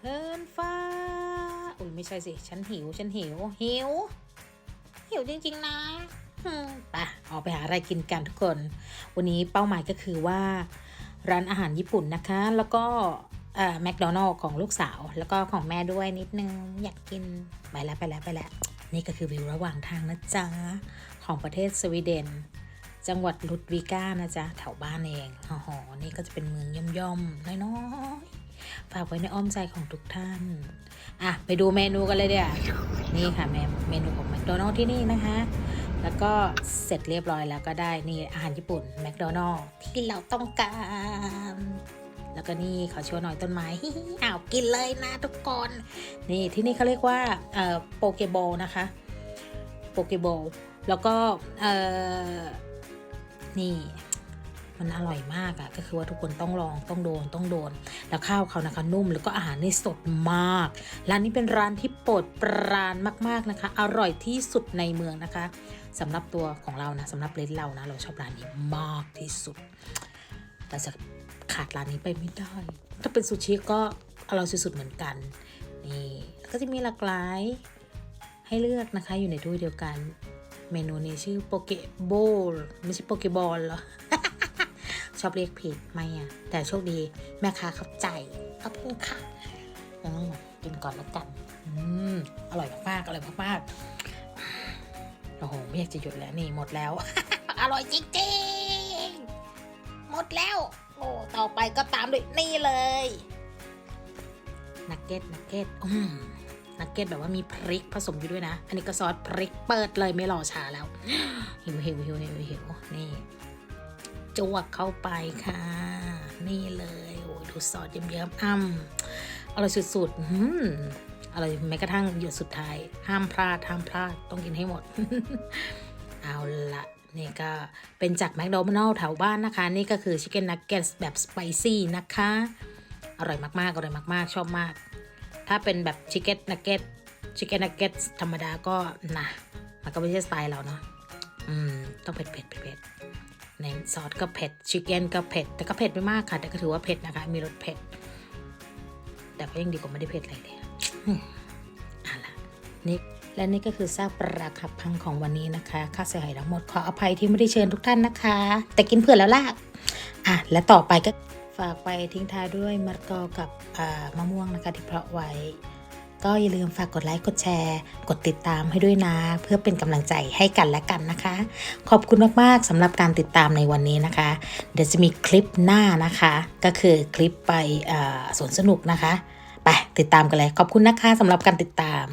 เฮินฟ้า อุ้ยไม่ใช่สิ ฉันหิว ฉันหิว หิว หิวจริง ๆ นะอืมไปออกไปหาอะไรกินกันทุกคน วันนี้เป้าหมายก็คือว่า ร้านอาหารญี่ปุ่นนะคะ แล้วก็แมคโดนัลล์ของลูกสาว แล้วก็ของแม่ด้วยนิดนึง อยากกิน ไปแล้วไปแล้วไปแล้ว นี่ก็คือวิวระหว่างทางนะจ๊ะ ของประเทศสวีเดน จังหวัดลุดวิก้านะจ๊ะ แถวบ้านเองอ๋อนี่ก็จะเป็นเมืองย่อมๆน้อยๆ ฝากไว้ในอ้อมใจของทุกท่าน อะ ไปดูเมนูกันเลยเดี๋ยวนี่ค่ะเมเมนูของแมคโดนัลล์ที่นี่นะคะ แล้วก็เสร็จเรียบร้อยแล้วก็ได้นี่อาหารญี่ปุ่นแมคโดนัลล์ที่เราต้องการ แล้วก็นี่ขอชวหน่อยต้นไม้อ้าวกินเลยนะทุกคน นี่ที่นี่เขาเรียกว่าเอ่อโปเกบอลนะคะโปเกบอลแล้วก็เอ่อนี่ มันอร่อยมากอะก็คือว่าทุกคนต้องลองต้องโดนต้องโดน แล้วข้าวเขานะคะนุ่มแล้วก็อาหารนี่สดมากร้านนี้เป็นร้านที่โปรดปรานมากๆนะคะ อร่อยที่สุดในเมืองนะคะสำหรับตัวของเรานะสำหรับเลนเรานะ เราชอบร้านนี้มากที่สุดเราจะขาดร้านนี้ไปไม่ได้ ถ้าเป็นซูชิก็อร่อยสุดๆเหมือนกันนี่ก็จะมีหลากหลายให้เลือกนะคะอยู่ในถ้วยเดียวกัน เมนูนี้ชื่อโปเกโบลไม่ใช่โปเกบอลเหรอ ชอบเรียกผิดไหมอะแต่โชคดีแม่ค้าเข้าใจขอบคุณค่ะอืมกินก่อนแล้วกันอืมอร่อยมากๆอร่อยมากๆโอ้โหไม่อยากจะหยุดแล้วนี่หมดแล้ว อร่อยจริงๆหมดแล้ว โอ้ต่อไปก็ตามด้วยนี่เลยนักเก็ตนักเก็ตอืมนักเก็ตแบบว่ามีพริกผสมอยู่ด้วยนะ อันนี้ก็ซอสพริกเปิดเลยไม่รอช้าแล้ว หิวหิวหิวหิวหิวนี่ จวกเข้าไปค่ะ นี่เลยโอ้ยดูซอสเยิ้มๆอ้ำอร่อยสุดๆอืมอร่อยแม้กระทั่งหยดสุดท้าย ห้ามพลาดห้ามพลาดต้องกินให้หมด เอาละนี่ก็เป็นจากแมคโดนัลล์แถวบ้านนะคะ นี่ก็คือชิคเก้นนักเก็ตแบบสไปซี่นะคะ อร่อยมากๆอร่อยมากๆ ชอบมาก ถ้าเป็นแบบชิคเก้นนักเก็ตชิคเก้นนักเก็ตธรรมดาก็นะมันก็ไม่ใช่สไตล์เราเนาะอืม ต้องเผ็ดเผ็ดเผ็ด เผ็ดในซอสก็เผ็ดชิคเก้นก็เผ็ด แต่ก็เผ็ดไม่มากค่ะ แต่ก็ถือว่าเผ็ดนะคะ มีรสเผ็ด แต่ก็ยังดีกว่าไม่ได้เผ็ดอะไรเลยอืมเอาล่ะนี่และนี่ก็คือซากปรักหักพังของวันนี้นะคะ ค่าเสียหายทั้งหมดขออภัยที่ไม่ได้เชิญทุกท่านนะคะ แต่กินเผื่อแล้วล่ะอะและต่อไปก็ฝากไปทิ้งท้ายด้วยมะละกอกับอ่ามะม่วงนะคะที่เพาะไว้ ก็อย่าลืมฝากกดไลค์กดแชร์ กดติดตามให้ด้วยนะ เพื่อเป็นกำลังใจให้กันและกันนะคะ ขอบคุณมากๆสำหรับการติดตามในวันนี้นะคะ เดี๋ยวจะมีคลิปหน้านะคะ ก็คือคลิปไปสวนสนุกนะคะ ไปติดตามกันเลย ขอบคุณนะคะสำหรับการติดตาม